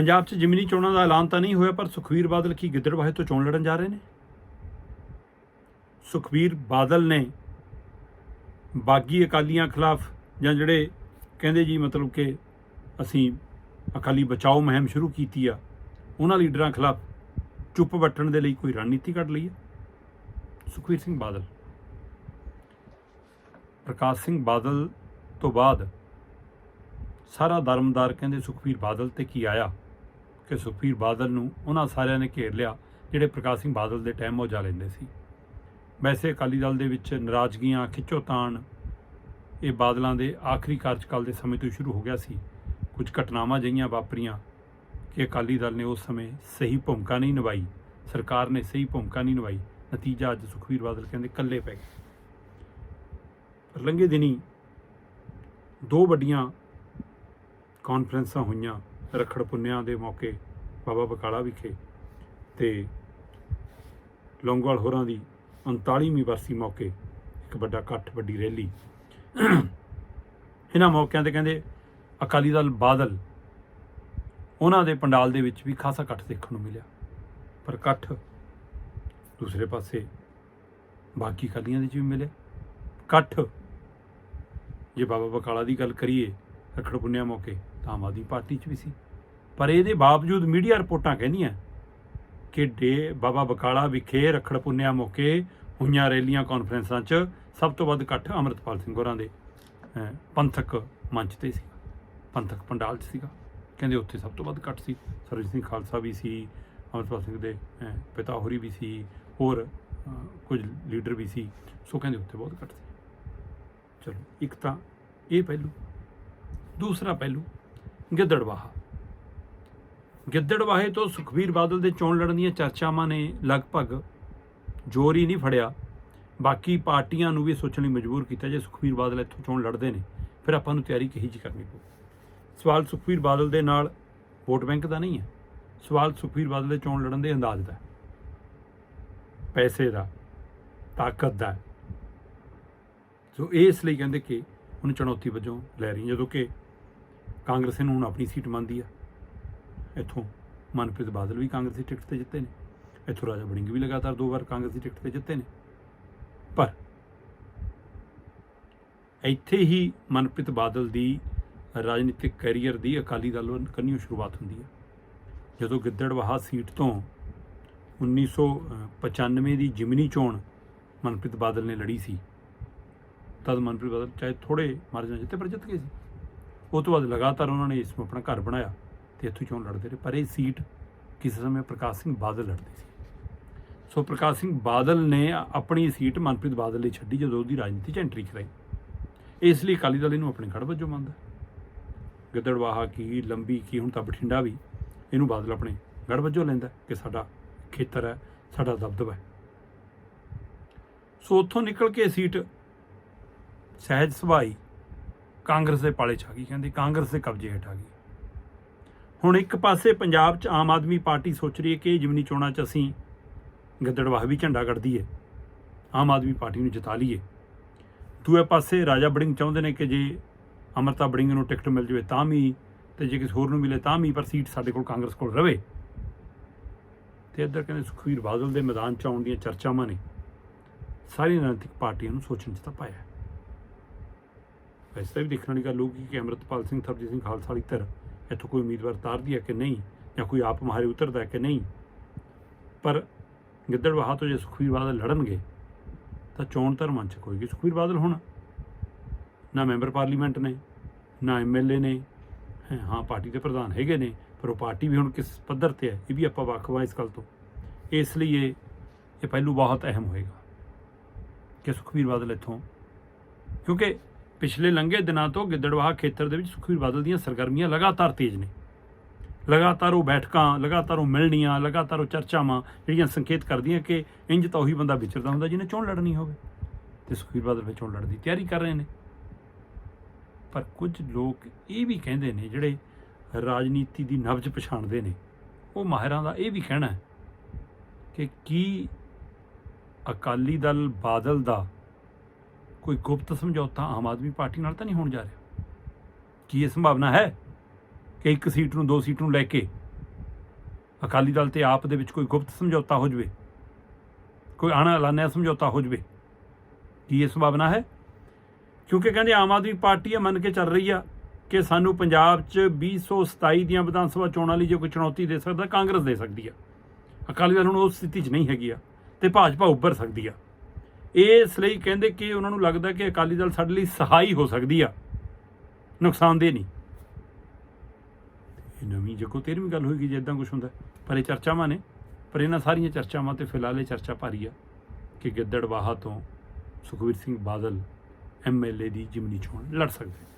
ਪੰਜਾਬ 'ਚ ਜਿਮਨੀ ਚੋਣਾਂ ਦਾ ਐਲਾਨ ਤਾਂ ਨਹੀਂ ਹੋਇਆ, ਪਰ ਸੁਖਵੀਰ ਬਾਦਲ ਕੀ ਗਿੱਦੜਬਾਹੇ ਤੋਂ ਚੋਣ ਲੜਨ ਜਾ ਰਹੇ ਨੇ? ਸੁਖਵੀਰ ਬਾਦਲ ਨੇ ਬਾਗੀ ਅਕਾਲੀਆਂ ਖਿਲਾਫ ਜਾਂ ਜਿਹੜੇ ਕਹਿੰਦੇ ਜੀ ਮਤਲਬ ਕਿ ਅਸੀਂ ਅਕਾਲੀ ਬਚਾਓ ਮੁਹਿੰਮ ਸ਼ੁਰੂ ਕੀਤੀ ਆ, ਉਹਨਾਂ ਲੀਡਰਾਂ ਖਿਲਾਫ ਚੁੱਪ ਵੱਟਣ ਦੇ ਲਈ ਕੋਈ ਰਣਨੀਤੀ ਕੱਢ ਲਈ ਹੈ ਸੁਖਵੀਰ ਸਿੰਘ ਬਾਦਲ। ਪ੍ਰਕਾਸ਼ ਸਿੰਘ ਬਾਦਲ ਤੋਂ ਬਾਅਦ ਸਾਰਾ ਦਰਮਦਾਰ ਕਹਿੰਦੇ ਸੁਖਵੀਰ ਬਾਦਲ ਤੇ ਕੀ ਆਇਆ? ਕਿ ਸੁਖਬੀਰ ਬਾਦਲ ਨੂੰ ਉਹਨਾਂ ਸਾਰਿਆਂ ਨੇ ਘੇਰ ਲਿਆ, ਜਿਹੜੇ ਪ੍ਰਕਾਸ਼ ਸਿੰਘ ਬਾਦਲ ਦੇ ਟਾਈਮ ਮੌਜਾ ਲੈਂਦੇ ਸੀ। ਵੈਸੇ ਅਕਾਲੀ ਦਲ ਦੇ ਵਿੱਚ ਨਾਰਾਜ਼ਗੀਆਂ, ਖਿੱਚੋਤਾਣ, ਇਹ ਬਾਦਲਾਂ ਦੇ ਆਖਰੀ ਕਾਰਜਕਾਲ ਦੇ ਸਮੇਂ ਤੋਂ ਸ਼ੁਰੂ ਹੋ ਗਿਆ ਸੀ। ਕੁਝ ਘਟਨਾਵਾਂ ਜਿਹੀਆਂ ਵਾਪਰੀਆਂ ਕਿ ਅਕਾਲੀ ਦਲ ਨੇ ਉਸ ਸਮੇਂ ਸਹੀ ਭੂਮਿਕਾ ਨਹੀਂ ਨਿਭਾਈ, ਸਰਕਾਰ ਨੇ ਸਹੀ ਭੂਮਿਕਾ ਨਹੀਂ ਨਿਭਾਈ। ਨਤੀਜਾ ਅੱਜ ਸੁਖਵੀਰ ਬਾਦਲ ਕਹਿੰਦੇ ਇਕੱਲੇ ਪੈ ਗਏ। ਪਰ ਲੰਘੇ ਦਿਨੀ ਦੋ ਵੱਡੀਆਂ ਕਾਨਫਰੰਸਾਂ ਹੋਈਆਂ। ਰਖੜ ਪੁੰਨਿਆਂ ਦੇ ਮੌਕੇ ਬਾਬਾ ਬਕਾਲਾ ਵਿਖੇ ਤੇ ਲੌਂਗਵਾਲ ਹੋਰਾਂ ਦੀ 39ਵੀਂ ਵਰਸੀ ਮੌਕੇ ਇੱਕ ਵੱਡਾ ਇਕੱਠ, ਵੱਡੀ ਰੈਲੀ। ਇਹਨਾਂ ਮੌਕਿਆਂ ਤੇ ਕਹਿੰਦੇ ਅਕਾਲੀ ਦਲ ਬਾਦਲ ਉਹਨਾਂ ਦੇ ਪੰਡਾਲ ਦੇ ਵਿੱਚ ਵੀ ਖਾਸਾ ਇਕੱਠ ਦੇਖਣ ਨੂੰ ਮਿਲਿਆ। ਪਰ ਇਕੱਠ ਦੂਸਰੇ ਪਾਸੇ ਬਾਕੀ ਅਕਾਲੀਆਂ ਦੇ ਚ ਵੀ ਮਿਲੇ ਇਕੱਠ ਜੇ ਬਾਬਾ ਬਕਾਲਾ ਦੀ ਗੱਲ ਕਰੀਏ, ਰਖੜ ਪੁੰਨਿਆ ਮੌਕੇ ਤਾਂ ਆਮ ਆਦਮੀ ਪਾਰਟੀ 'ਚ ਵੀ ਸੀ। ਪਰ ਇਹਦੇ ਬਾਵਜੂਦ ਮੀਡੀਆ ਰਿਪੋਰਟਾਂ ਕਹਿੰਦੀਆਂ ਕਿ ਡੇ ਬਾਬਾ ਬਕਾਲਾ ਵਿਖੇ ਰਖੜ ਪੁੰਨਿਆ ਮੌਕੇ ਹੋਈਆਂ ਰੈਲੀਆਂ ਕਾਨਫਰੰਸਾਂ 'ਚ ਸਭ ਤੋਂ ਵੱਧ ਇਕੱਠ ਅਮਰਤਪਾਲ ਸਿੰਘ ਹੋਰਾਂ ਦੇ ਪੰਥਕ ਮੰਚ ਤੇ ਸੀ ਪੰਥਕ ਪੰਡਾਲ 'ਚ ਸੀਗਾ। ਕਹਿੰਦੇ ਉੱਥੇ ਸਭ ਤੋਂ ਵੱਧ ਇਕੱਠ ਸੀ। ਸਰਜੀਤ ਸਿੰਘ ਖਾਲਸਾ ਵੀ ਸੀ, ਅਮਰਤਪਾਲ ਸਿੰਘ ਦੇ ਪਿਤਾ ਹੋਰੀ ਵੀ ਸੀ, ਹੋਰ ਕੁਝ ਲੀਡਰ ਵੀ ਸੀ। ਸੋ ਕਹਿੰਦੇ ਉੱਥੇ ਬਹੁਤ ਘੱਟ ਸੀ। ਚਲੋ, ਇੱਕ ਤਾਂ ਇਹ ਪਹਿਲੂ। ਦੂਸਰਾ ਪਹਿਲੂ ਗਿੱਦੜਵਾਹਾ। ਗਿੱਦੜਵਾਹੇ ਤੋਂ ਸੁਖਵੀਰ ਬਾਦਲ ਦੇ ਚੋਣ ਲੜਨ ਦੀਆਂ ਚਰਚਾਵਾਂ ਨੇ ਲਗਭਗ ਜ਼ੋਰ ਹੀ ਨਹੀਂ ਫੜਿਆ। ਬਾਕੀ ਪਾਰਟੀਆਂ ਨੂੰ ਵੀ ਸੋਚਣ ਲਈ ਮਜਬੂਰ ਕੀਤਾ ਜੇ ਸੁਖਵੀਰ ਬਾਦਲ ਇੱਥੋਂ ਚੋਣ ਲੜਦੇ ਨੇ। ਫਿਰ ਆਪਾਂ ਨੂੰ ਤਿਆਰੀ ਕਿਹੀ ਜੀ ਕਰਨੀ ਪਊ? ਸਵਾਲ ਸੁਖਵੀਰ ਬਾਦਲ ਦੇ ਨਾਲ ਵੋਟ ਬੈਂਕ ਦਾ ਨਹੀਂ ਹੈ। ਸਵਾਲ ਸੁਖਵੀਰ ਬਾਦਲ ਦੇ ਚੋਣ ਲੜਨ ਦੇ ਅੰਦਾਜ਼ ਦਾ ਪੈਸੇ ਦਾ, ਤਾਕਤ ਦਾ ਸੋ ਇਹ ਇਸ ਲਈ ਕਹਿੰਦੇ ਕਿ ਹੁਣ ਚੁਣੌਤੀ ਵਜੋਂ ਲੈ ਰਹੀ ਜਦੋਂ ਕਿ ਕਾਂਗਰਸ ਨੂੰ ਹੁਣ ਆਪਣੀ ਸੀਟ ਮੰਨਦੀ ਆ। ਇੱਥੋਂ ਮਨਪ੍ਰੀਤ ਬਾਦਲ ਵੀ ਕਾਂਗਰਸ ਦੀ ਟਿਕਟ ਤੇ ਜਿੱਤੇ ਨੇ। ਇੱਥੋਂ ਰਾਜਾ ਵੜਿੰਗ ਵੀ ਲਗਾਤਾਰ ਦੋ ਵਾਰ ਕਾਂਗਰਸ ਦੀ ਟਿਕਟ ਤੇ ਜਿੱਤੇ ਨੇ। ਪਰ ਇੱਥੇ ਹੀ ਮਨਪ੍ਰੀਤ ਬਾਦਲ ਦੀ ਰਾਜਨੀਤਿਕ ਕੈਰੀਅਰ ਦੀ ਅਕਾਲੀ ਦਲ ਵੱਲ ਕੰਨਿਓ ਸ਼ੁਰੂਆਤ ਹੁੰਦੀ ਹੈ ਜਦੋਂ ਗਿੱਦੜਵਾਹਾ ਸੀਟ ਤੋਂ 1995 ਦੀ ਜਿਮਨੀ ਚੋਣ ਮਨਪ੍ਰੀਤ ਬਾਦਲ ਨੇ ਲੜੀ ਸੀ, ਤਦ ਮਨਪ੍ਰੀਤ ਬਾਦਲ ਚਾਹੇ ਥੋੜੇ ਮਾਰਜਨ ਜਿੱਤੇ ਪਰ ਜਿੱਤ ਗਏ ਸੀ। ਉਹ ਤੋਂ ਬਾਅਦ ਲਗਾਤਾਰ ਉਹਨਾਂ ਨੇ ਇਸ ਨੂੰ ਆਪਣਾ ਘਰ ਬਣਾਇਆ ਤੇ ਇੱਥੋਂ ਚੋਣ ਲੜਦੇ ਰਹੇ। ਪਰ ਇਹ ਸੀਟ ਕਿਸੇ ਸਮੇਂ ਪ੍ਰਕਾਸ਼ ਸਿੰਘ ਬਾਦਲ ਲੜਦੇ ਸੀ। ਸੋ ਪ੍ਰਕਾਸ਼ ਸਿੰਘ ਬਾਦਲ ਨੇ ਆਪਣੀ ਸੀਟ ਮਨਪ੍ਰੀਤ ਬਾਦਲ ਲਈ ਛੱਡੀ ਜਦੋਂ ਉਹਦੀ ਰਾਜਨੀਤੀ 'ਚ ਐਂਟਰੀ ਕਰਾਈ। ਇਸ ਲਈ ਅਕਾਲੀ ਦਲ ਇਹਨੂੰ ਆਪਣੇ ਗੜ੍ਹ ਵਜੋਂ ਮੰਨਦਾ ਗਿੱਦੜਵਾਹਾ ਕੀ, ਲੰਬੀ ਕੀ, ਹੁਣ ਤਾਂ ਬਠਿੰਡਾ ਵੀ ਇਹਨੂੰ ਬਾਦਲ ਆਪਣੇ ਗੜ੍ਹ ਵਜੋਂ ਲੈਂਦਾ ਕਿ ਸਾਡਾ ਖੇਤਰ ਹੈ, ਸਾਡਾ ਦਬਦਬਾ ਹੈ। ਸੋ ਉੱਥੋਂ ਨਿਕਲ ਕੇ ਇਹ ਸੀਟ ਸਹਿਜ ਸੁਭਾਈ ਕਾਂਗਰਸ ਦੇ ਪਾਲੇ ਚ ਆ ਗਈ, ਕਹਿੰਦੇ ਕਾਂਗਰਸ ਦੇ ਕਬਜ਼ੇ ਹੇਠ ਆ ਗਈ। ਹੁਣ ਇੱਕ ਪਾਸੇ ਪੰਜਾਬ 'ਚ ਆਮ ਆਦਮੀ ਪਾਰਟੀ ਸੋਚ ਰਹੀ ਹੈ ਕਿ ਜਿਮਨੀ ਚੋਣਾਂ 'ਚ ਅਸੀਂ ਗੱਦੜਵਾਹ ਵੀ ਝੰਡਾ ਕੱਢਦੀ ਹੈ ਆਮ ਆਦਮੀ ਪਾਰਟੀ ਨੂੰ ਜਿਤਾ ਲਈਏ। ਦੂਏ ਪਾਸੇ ਰਾਜਾ ਬੜਿੰਗ ਚਾਹੁੰਦੇ ਨੇ ਕਿ ਜੇ ਅਮਰਤਾ ਬੜਿੰਗ ਨੂੰ ਟਿਕਟ ਮਿਲ ਜਾਵੇ ਤਾਂ ਵੀ, ਤੇ ਜੇ ਕਿਸੇ ਹੋਰ ਨੂੰ ਮਿਲੇ ਤਾਂ ਵੀ, ਪਰ ਸੀਟ ਸਾਡੇ ਕੋਲ ਕਾਂਗਰਸ ਕੋਲ ਰਵੇ। ਤੇ ਇੱਧਰ ਕਹਿੰਦੇ ਸੁਖਵੀਰ ਬਾਦਲ ਦੇ ਮੈਦਾਨ 'ਚ ਆਉਣ ਦੀਆਂ ਚਰਚਾਵਾਂ ਨੇ। ਸਾਰੀਆਂ ਰਾਜਨੀਤਿਕ ਪਾਰਟੀਆਂ ਨੂੰ ਸੋਚਣ 'ਚ ਤਾਂ ਪਾਇਆ ਵੈਸੇ ਤਾਂ ਵੀ ਦੇਖਣ ਵਾਲੀ ਗੱਲ ਹੋਊਗੀ ਕਿ ਅਮਰਤਪਾਲ ਸਿੰਘ ਸਰਬਜੀਤ ਸਿੰਘ ਖਾਲਸਾ ਵਾਲੀ ਧਿਰ ਇੱਥੋਂ ਕੋਈ ਉਮੀਦਵਾਰ ਤਾਰਦੀ ਹੈ ਕਿ ਨਹੀਂ? ਜਾਂ ਕੋਈ ਆਪ ਮਹਾਰੇ ਉਤਰਦਾ ਕਿ ਨਹੀਂ? ਪਰ ਗਿੱਦੜਵਾਹਾ ਤੋਂ ਜੇ ਸੁਖਵੀਰ ਬਾਦਲ ਲੜਨਗੇ, ਤਾਂ ਚੋਣ ਤਾਂ ਰੋਮਾਂਚਕ ਹੋਏਗੀ। ਸੁਖਵੀਰ ਬਾਦਲ ਹੁਣ ਨਾ ਮੈਂਬਰ ਪਾਰਲੀਮੈਂਟ ਨੇ, ਨਾ ਐਮਐਲਏ ਨੇ, ਹਾਂ ਪਾਰਟੀ ਦੇ ਪ੍ਰਧਾਨ ਹੈਗੇ ਨੇ, ਪਰ ਉਹ ਪਾਰਟੀ ਵੀ ਹੁਣ ਕਿਸ ਪੱਧਰ ਤੇ ਹੈ, ਇਹ ਵੀ ਆਪਾਂ ਵੱਖ ਵਾ ਇਸ ਗੱਲ ਤੋਂ। ਇਸ ਲਈ ਇਹ ਇਹ ਪਹਿਲੂ ਬਹੁਤ ਅਹਿਮ ਹੋਏਗਾ ਕਿ ਸੁਖਵੀਰ ਬਾਦਲ ਇੱਥੋਂ, ਕਿਉਂਕਿ ਪਿਛਲੇ ਲੰਘੇ ਦਿਨਾਂ ਤੋਂ ਗਿੱਦੜਵਾਹਾ ਖੇਤਰ ਦੇ ਵਿੱਚ ਸੁਖਵੀਰ ਬਾਦਲ ਦੀਆਂ ਸਰਗਰਮੀਆਂ ਲਗਾਤਾਰ ਤੇਜ਼ ਨੇ। ਲਗਾਤਾਰ ਉਹ ਬੈਠਕਾਂ, ਲਗਾਤਾਰ ਉਹ ਮਿਲਣੀਆਂ, ਲਗਾਤਾਰ ਉਹ ਚਰਚਾਵਾਂ ਜਿਹੜੀਆਂ ਸੰਕੇਤ ਕਰਦੀਆਂ ਕਿ ਇੰਜ ਤਾਂ ਉਹੀ ਬੰਦਾ ਵਿਚਰਦਾ ਹੁੰਦਾ ਜਿਹਨੇ ਚੋਣ ਲੜਨੀ ਹੋਵੇ ਤੇ ਸੁਖਵੀਰ ਬਾਦਲ ਵਿੱਚ ਚੋਣ ਲੜਨ ਦੀ ਤਿਆਰੀ ਕਰ ਰਹੇ ਨੇ। ਪਰ ਕੁਝ ਲੋਕ ਇਹ ਵੀ ਕਹਿੰਦੇ ਨੇ ਜਿਹੜੇ ਰਾਜਨੀਤੀ ਦੀ ਨਬਜ ਪਛਾਣਦੇ ਨੇ, ਉਹ ਮਾਹਿਰਾਂ ਦਾ ਇਹ ਵੀ ਕਹਿਣਾ ਹੈ ਕਿ ਕੀ ਅਕਾਲੀ ਦਲ ਬਾਦਲ ਦਾ ਕੋਈ ਗੁਪਤ ਸਮਝੌਤਾ ਆਮ ਆਦਮੀ ਪਾਰਟੀ ਨਾਲ ਤਾਂ ਨਹੀਂ ਹੋਣ ਜਾ ਰਿਹਾ? ਕੀ ਇਹ ਸੰਭਾਵਨਾ ਹੈ ਕਿ ਇੱਕ ਸੀਟ ਨੂੰ ਦੋ ਸੀਟ ਨੂੰ ਲੈ ਕੇ ਅਕਾਲੀ ਦਲ ਤੇ ਆਪ ਦੇ ਵਿੱਚ ਕੋਈ ਗੁਪਤ ਸਮਝੌਤਾ ਹੋ ਜਵੇ? ਕੋਈ ਅਣ ਐਲਾਨਿਆ ਸਮਝੌਤਾ ਹੋ ਜਵੇ? ਕੀ ਇਹ ਸੰਭਾਵਨਾ ਹੈ? ਕਿਉਂਕਿ ਕਹਿੰਦੇ ਆਮ ਆਦਮੀ ਪਾਰਟੀ ਇਹ ਮੰਨ ਕੇ ਚੱਲ ਰਹੀ ਆ ਕਿ ਸਾਨੂੰ ਪੰਜਾਬ 'ਚ 2027 ਦੀਆਂ ਵਿਧਾਨ ਸਭਾ ਚੋਣਾਂ ਲਈ ਜੇ ਕੋਈ ਚੁਣੌਤੀ ਦੇ ਸਕਦਾ, ਕਾਂਗਰਸ ਦੇ ਸਕਦੀ ਆ। ਅਕਾਲੀ ਦਲ ਹੁਣ ਉਸ ਸਥਿਤੀ 'ਚ ਨਹੀਂ ਹੈਗੀ ਆ ਤੇ ਭਾਜਪਾ ਉੱਭਰ ਸਕਦੀ ਆ। ਇਸ ਲਈ ਕਹਿੰਦੇ ਕਿ ਉਹਨਾਂ ਨੂੰ ਲੱਗਦਾ ਕਿ ਅਕਾਲੀ ਦਲ ਸਾਡੇ ਲਈ ਸਹਾਈ ਹੋ ਸਕਦੀ ਆ। ਨੁਕਸਾਨਦੇਹ ਨਹੀਂ। ਇਹ ਨਵੀਂ ਜਗੋ ਤੇਰਵੀਂ ਗੱਲ ਹੋਏਗੀ ਜੇ ਇਦਾਂ ਕੁਝ ਹੁੰਦਾ, ਪਰ ਇਹ ਚਰਚਾਵਾਂ ਨੇ। ਪਰ ਇਹਨਾਂ ਸਾਰੀਆਂ ਚਰਚਾਵਾਂ ਤੇ ਫਿਲਹਾਲ ਇਹ ਚਰਚਾ ਭਾਰੀ ਆ ਕਿ ਗਿੱਦੜਵਾਹਾ ਤੋਂ ਸੁਖਵੀਰ ਸਿੰਘ ਬਾਦਲ ਐਮਐਲਏ ਦੀ ਜਿਮਨੀ ਚੋਣ ਲੜ ਸਕਦੇ